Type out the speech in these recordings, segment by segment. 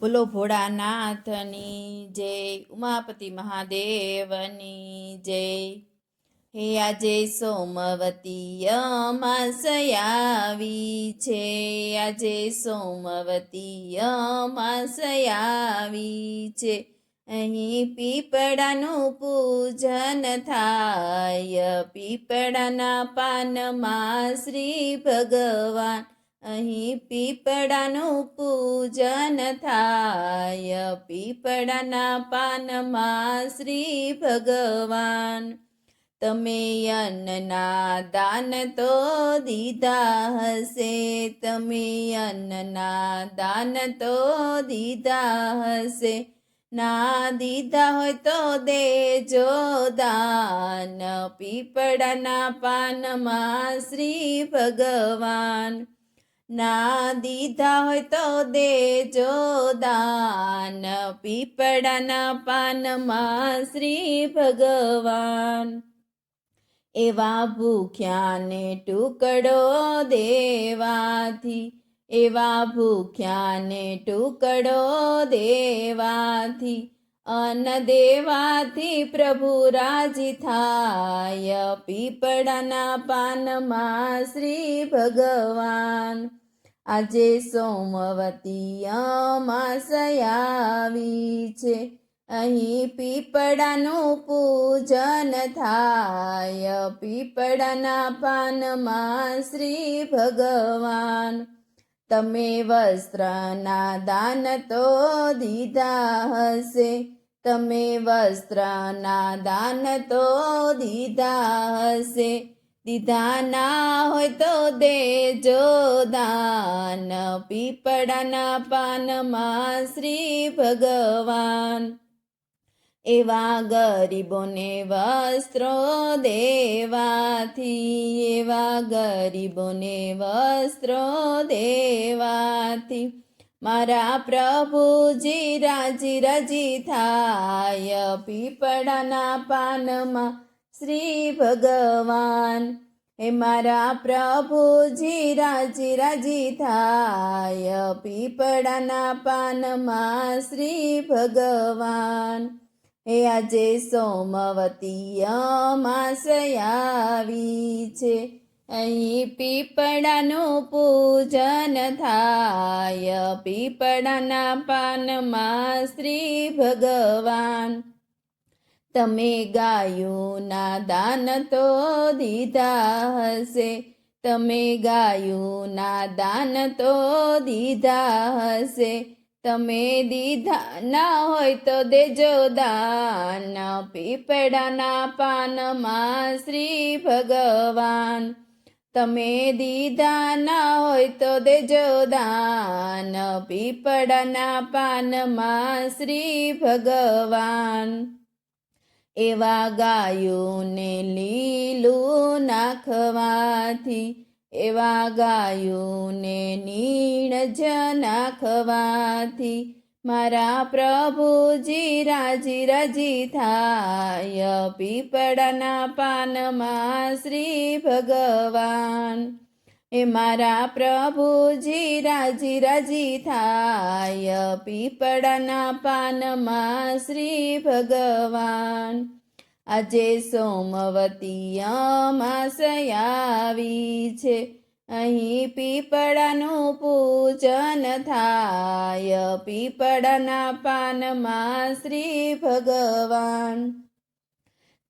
બોલો ભોળાનાથની જય, ઉમાપતિ મહાદેવની જય. હે આજે સોમવતી અમાસ આવી છે. આજે સોમવતી અમાસ આવી છે. અહીં પીપળાનું પૂજન થાય. પીપળાના પાનમાં શ્રી ભગવાન અહીં પીપળાનું પૂજન થાય. પીપળાના પાનમાં શ્રી ભગવાન. તમે અન્નના દાન તો દીધા હશે. તમે અન્નના દાન તો દીધા હશે. ના દીધા હોય તો દેજો દાન. પીપળાના પાનમાં શ્રી ભગવાન. ના દીધા હોય તો દેજો દાન. પીપળાના પાનમાં શ્રી ભગવાન. એવા ભૂખ્યાને ટુકડો દેવાથી. એવા ભૂખ્યાને ટુકડો દેવાથી. અન્ન દેવાથી પ્રભુ રાજી થાય, પીપળાના પાનમાં શ્રી ભગવાન. આજે સોમવતી અમાસ આવી છે, અહીં પીપળાનું પૂજન થાય, પીપળાના પાનમાં શ્રી ભગવાન. તમે વસ્ત્રના દાન તો દીધા હશે તમે વસ્ત્રના દાન તો દીધા હશે. દીધા ના હોય તો દેજો દાન. પીપળાના પાનમાં શ્રી ભગવાન. એવા ગરીબોને વસ્ત્રો દેવાથી, એવા ગરીબોને વસ્ત્રો દેવાથી. મારા પ્રભુજી રાજી રાજી થાય, પીપળાના પાનમાં શ્રી ભગવાન. હે મારા પ્રભુજી રાજી રાજી થાય, પીપળાના પાનમાં શ્રી ભગવાન. હે આજે સોમવતી અમાસ આવી છે અહીં પીપળાનું પૂજન થાય. પીપળાના પાનમાં શ્રી ભગવાન. તમે ગાયોના દાન તો દીધા હશે. તમે ગાયોના દાન તો દીધા હશે. તમે દીધા ના હોય તો દેજો દાન. પીપળાના પાનમાં શ્રી ભગવાન. તમે દીધા ના હોય તો દેજો દાન. પીપળાના પાનમાં શ્રી ભગવાન. એવા ગાયોને લીલું નાખવાથી, એવા ગાયોને નીણજ નાખવાથી મારા પ્રભુજી રાજી રાજી થાય, પીપળાના પાનમાં શ્રી ભગવાન. એ મારા પ્રભુજી રાજી રાજી થાય, પીપળાના પાનમાં શ્રી ભગવાન. આજે સોમવતી આવી છે અહીં પીપળાનું પૂજન થાય. પીપળાના પાનમાં શ્રી ભગવાન.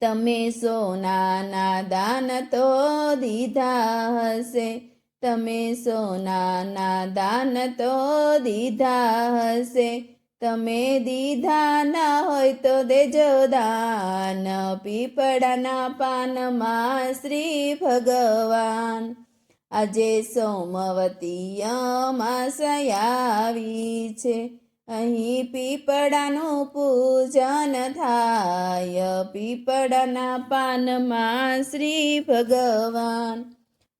તમે સોનાના દાન તો દીધા હશે. તમે સોનાના દાન તો દીધા હશે. તમે દીધા ના હોય તો દેજો દાન પીપળાના પાનમાં શ્રી ભગવાન. આજે સોમવતી અમાસ આવી છે. અહીં પીપળાનું પૂજન થાય. પીપળાના પાનમાં શ્રી ભગવાન.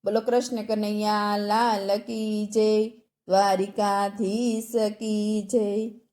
બોલો કૃષ્ણ કનૈયા, લાલ કી જય. દ્વારિકાધીશ કી જય.